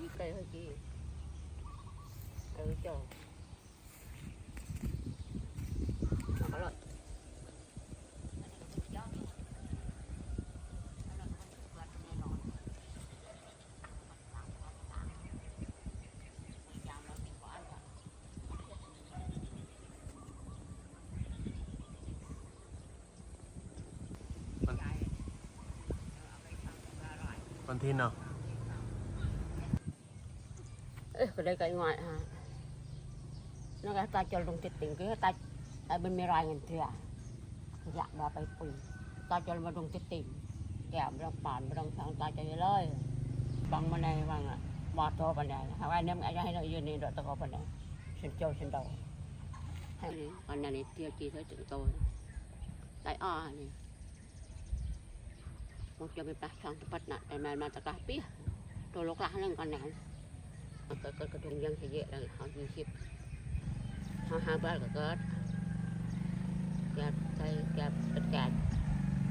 gì cây hơi gì ừ chờ Đó rồi. วันที่ เนาะ Ê, cái đây cái ngoài hả nó cái ta cho lông tiết tỉnh cái ta tại bên mi rai ngân thìa dạ bà bay quỳ ta cho mà lông tiết tỉnh kẹo mà bản mà đồng sang ta cho như lời bằng mà này bằng à bỏ to bằng này hai anh em ai cho hay là ยืนนี่ đợi ta có bằng này xin châu xin đầu hay còn này tiêu chi tới chữ tôi tại o này một cho mình bắt xong bắt nặng để mà mà ta cả biết tôi lúc lạ lên con này ก็กระดงยังเยอะเลยเขายี่ชิบเขาห้าบ้านก็ก็จับใส่แกบประแกา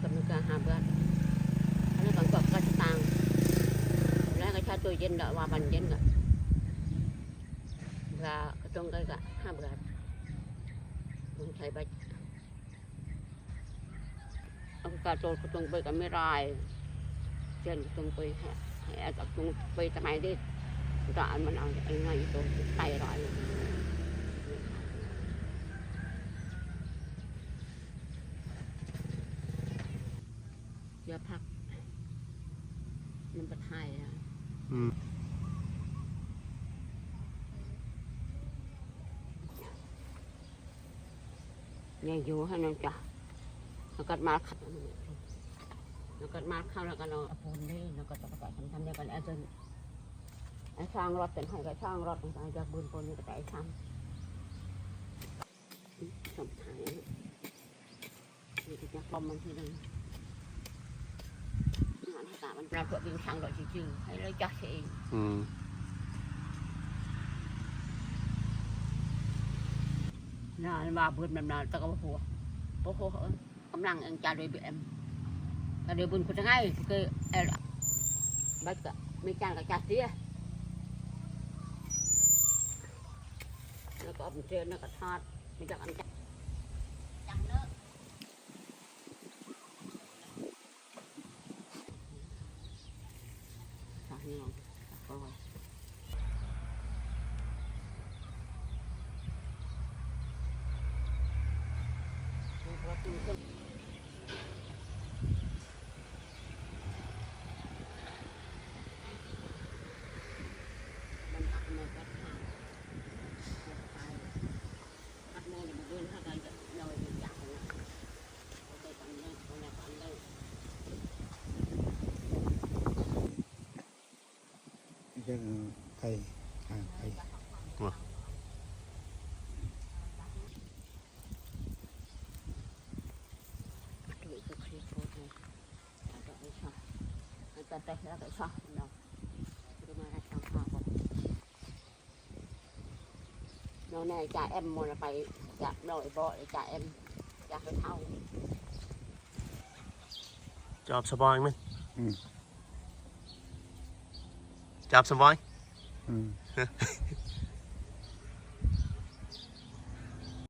กำลังการห้าบ้านแล้วบางกอกก็ต่างแล้วก็ชาตัวเย็นดอกว่าบันเย็นก็ลากระดงก็ก็ห้าบ้านผงใช้ใบเอากระโจนกระดงไปก็ไม่รายเช่นกระดงไปให้กระดงไปทำไมดิ นประทายอะอืมยังอยู่ให้น้องจ้ะแล้วก็มาขัดแล้วก็มาเข้าแล้วก็เราปูนนี่แล้วก็จะประทำทำเนี่ยกันแอร์จน ไอ้ช่างรถเป็นให้กับช่างรถต่างๆจากบุญคนนี้ก็แต่ไอ้ช่างสมหายนี่ก็จะกลมมันทีนึงงานให้ตามันปรากฏเป็นช่างรถจริงๆให้เลยจักเองอืมน่ามาบุญมันนาตะกบหัวโอ้โหกำลังเองจ่าโดยบีเอ็มก็เดี๋ยวบุญคุณจะง่ายคือเอลบัดก็ไม่จ้างกับจ่าเสีย ก็เอาเจียนนะก็ทอดไม่จากอันจังจัเะลงตัว ăn mà có thang. Bắt mô là một bên khác là rồi mình chặt rồi. Ok, còn đây, còn này, còn đây. เรื่องไทยอ่าไทย Tụi cái kia cô này. Đã đợi cái sao. Người ta tay ra cái sao. Đâu. Rồi mà ra sao sao không. Nó này cha em mua là phải dạ đổi bộ để cha em dạ cái thau จอบสบายไหมอืม จับสบาย